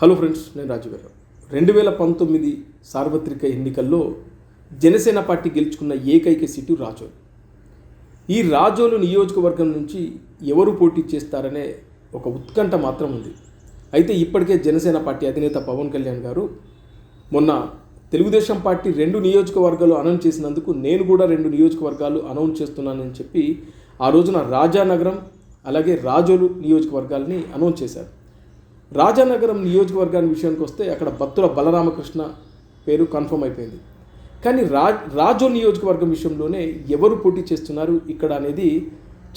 Hello friends నేను రాజు గారు రెండు వేల పంతొమ్మిది సార్వత్రిక ఎన్నికల్లో జనసేన పార్టీ గెలుచుకున్న ఏకైక సీటు రాజోలు. ఈ రాజోలు నియోజకవర్గం నుంచి ఎవరు పోటీ చేస్తారనే ఒక ఉత్కంఠ మాత్రం ఉంది. అయితే ఇప్పటికే జనసేన పార్టీ అధినేత పవన్ కళ్యాణ్ గారు మొన్న తెలుగుదేశం పార్టీ రెండు నియోజకవర్గాలు అనౌన్స్ చేసినందుకు నేను కూడా రెండు నియోజకవర్గాలు అనౌన్స్ చేస్తున్నానని చెప్పి ఆ రోజున రాజానగరం అలాగే రాజోలు నియోజకవర్గాలని అనౌన్స్ చేశారు. రాజానగరం నియోజకవర్గాన్ని విషయానికి వస్తే అక్కడ భక్తుల బలరామకృష్ణ పేరు కన్ఫర్మ్ అయిపోయింది. కానీ రా రాజో నియోజకవర్గం విషయంలోనే ఎవరు పోటీ చేస్తున్నారు ఇక్కడ అనేది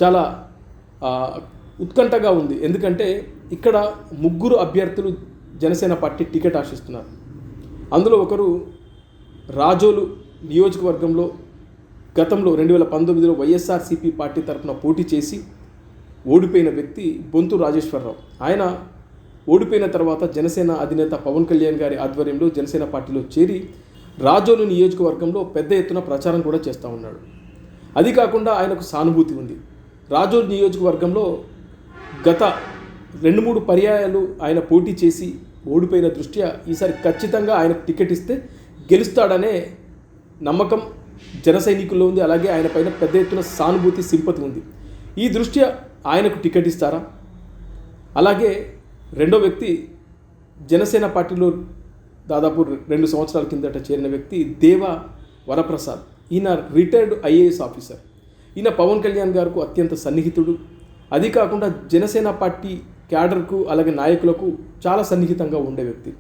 చాలా ఉత్కంఠగా ఉంది. ఎందుకంటే ఇక్కడ ముగ్గురు అభ్యర్థులు జనసేన పార్టీ టికెట్ ఆశిస్తున్నారు. అందులో ఒకరు రాజోలు నియోజకవర్గంలో గతంలో రెండు వేల పంతొమ్మిదిలో వైఎస్ఆర్సీపీ పార్టీ తరఫున పోటీ చేసి ఓడిపోయిన వ్యక్తి బొంతు రాజేశ్వరరావు. ఆయన ఓడిపోయిన తర్వాత జనసేన అధినేత పవన్ కళ్యాణ్ గారి ఆధ్వర్యంలో జనసేన పార్టీలో చేరి రాజోలు నియోజకవర్గంలో పెద్ద ఎత్తున ప్రచారం కూడా చేస్తూ ఉన్నాడు. అది కాకుండా ఆయనకు సానుభూతి ఉంది. రాజోలు నియోజకవర్గంలో గత రెండు మూడు పర్యాయాలు ఆయన పోటీ చేసి ఓడిపోయిన దృష్ట్యా ఈసారి ఖచ్చితంగా ఆయనకు టికెట్ ఇస్తే గెలుస్తాడనే నమ్మకం జన సైనికుల్లో ఉంది. అలాగే ఆయన పైన పెద్ద ఎత్తున సానుభూతి సింపతి ఉంది. ఈ దృష్ట్యా ఆయనకు టికెట్ ఇస్తారా? అలాగే రెండో వ్యక్తి జనసేన పార్టీలో దాదాపు రెండు సంవత్సరాల కిందట చేరిన వ్యక్తి దేవ వరప్రసాద్. ఈయన రిటైర్డ్ ఐఏఎస్ ఆఫీసర్. ఈయన పవన్ కళ్యాణ్ గారికి అత్యంత సన్నిహితుడు. అది కాకుండా జనసేన పార్టీ క్యాడర్కు అలాగే నాయకులకు చాలా సన్నిహితంగా ఉండే వ్యక్తి.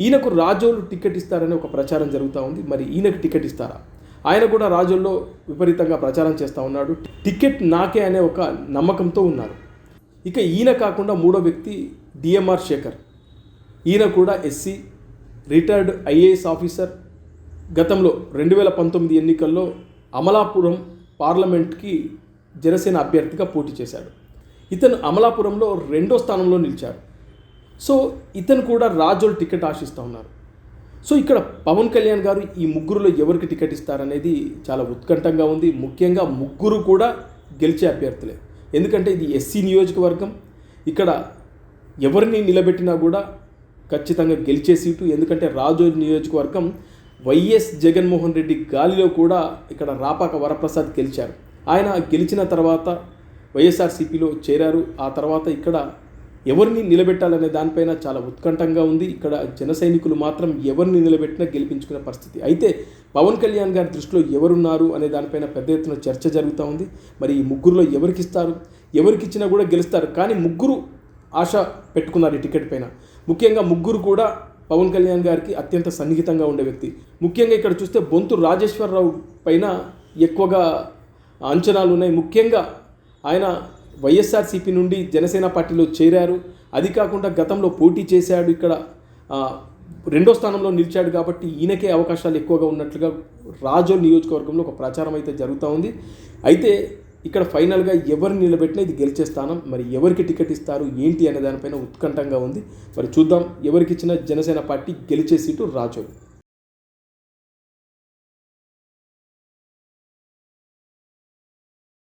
ఈయనకు రాజోలు టికెట్ ఇస్తారనే ఒక ప్రచారం జరుగుతూ ఉంది. మరి ఈయనకు టికెట్ ఇస్తారా? ఆయన కూడా రాజోల్లో విపరీతంగా ప్రచారం చేస్తూ ఉన్నాడు. టికెట్ నాకే అనే ఒక నమ్మకంతో ఉన్నారు. ఇక ఈయన కాకుండా మూడో వ్యక్తి డిఎంఆర్ శేఖర్. ఈయన కూడా ఎస్సీ రిటైర్డ్ ఐఏఎస్ ఆఫీసర్. గతంలో రెండు వేల పంతొమ్మిది ఎన్నికల్లో అమలాపురం పార్లమెంట్కి జనసేన అభ్యర్థిగా పోటీ చేశాడు. ఇతను అమలాపురంలో రెండో స్థానంలో నిలిచారు సో ఇతను కూడా రాజోల్ టికెట్ ఆశిస్తూ ఉన్నారు. సో ఇక్కడ పవన్ కళ్యాణ్ గారు ఈ ముగ్గురులో ఎవరికి టికెట్ ఇస్తారనేది చాలా ఉత్కంఠంగా ఉంది. ముఖ్యంగా ముగ్గురు కూడా గెలిచే అభ్యర్థులే. ఎందుకంటే ఇది ఎస్సీ నియోజకవర్గం. ఇక్కడ ఎవరిని నిలబెట్టినా కూడా ఖచ్చితంగా గెలిచే సీటు. ఎందుకంటే రాజు నియోజకవర్గం వైఎస్ జగన్మోహన్ రెడ్డి గాలిలో కూడా ఇక్కడ రాపాక వరప్రసాద్ గెలిచారు. ఆయన గెలిచిన తర్వాత వైఎస్ఆర్సీపీలో చేరారు. ఆ తర్వాత ఇక్కడ ఎవరిని నిలబెట్టాలనే దానిపైన చాలా ఉత్కంఠంగా ఉంది. ఇక్కడ జన సైనికులు మాత్రం ఎవరిని నిలబెట్టినా గెలిపించుకునే పరిస్థితి. అయితే పవన్ కళ్యాణ్ గారి దృష్టిలో ఎవరున్నారు అనే దానిపైన పెద్ద ఎత్తున చర్చ జరుగుతూ ఉంది. మరి ఈ ముగ్గురులో ఎవరికి ఇస్తారు? ఎవరికి ఇచ్చినా కూడా గెలుస్తారు. కానీ ముగ్గురు ఆశ పెట్టుకున్నారు ఈ టికెట్ పైన. ముఖ్యంగా ముగ్గురు కూడా పవన్ కళ్యాణ్ గారికి అత్యంత సన్నిహితంగా ఉండే వ్యక్తి. ముఖ్యంగా ఇక్కడ చూస్తే బొంతు రాజేశ్వరరావు పైన ఎక్కువగా అంచనాలు ఉన్నాయి. ముఖ్యంగా ఆయన వైఎస్ఆర్సీపీ నుండి జనసేన పార్టీలో చేరారు. అది కాకుండా గతంలో పోటీ చేశాడు ఇక్కడ. రెండో స్థానంలో నిలిచాడు కాబట్టి ఈయనకే అవకాశాలు ఎక్కువగా ఉన్నట్లుగా రాజోల్ నియోజకవర్గంలో ఒక ప్రచారం అయితే జరుగుతూ ఉంది. అయితే ఇక్కడ ఫైనల్గా ఎవరిని నిలబెట్టినా ఇది గెలిచే స్థానం. మరి ఎవరికి టికెట్ ఇస్తారు? ఏంటి అనే దానిపైన ఉత్కంఠంగా ఉంది. మరి చూద్దాం ఎవరికి ఇచ్చిన జనసేన పార్టీ గెలిచే సీటు రాజోల్.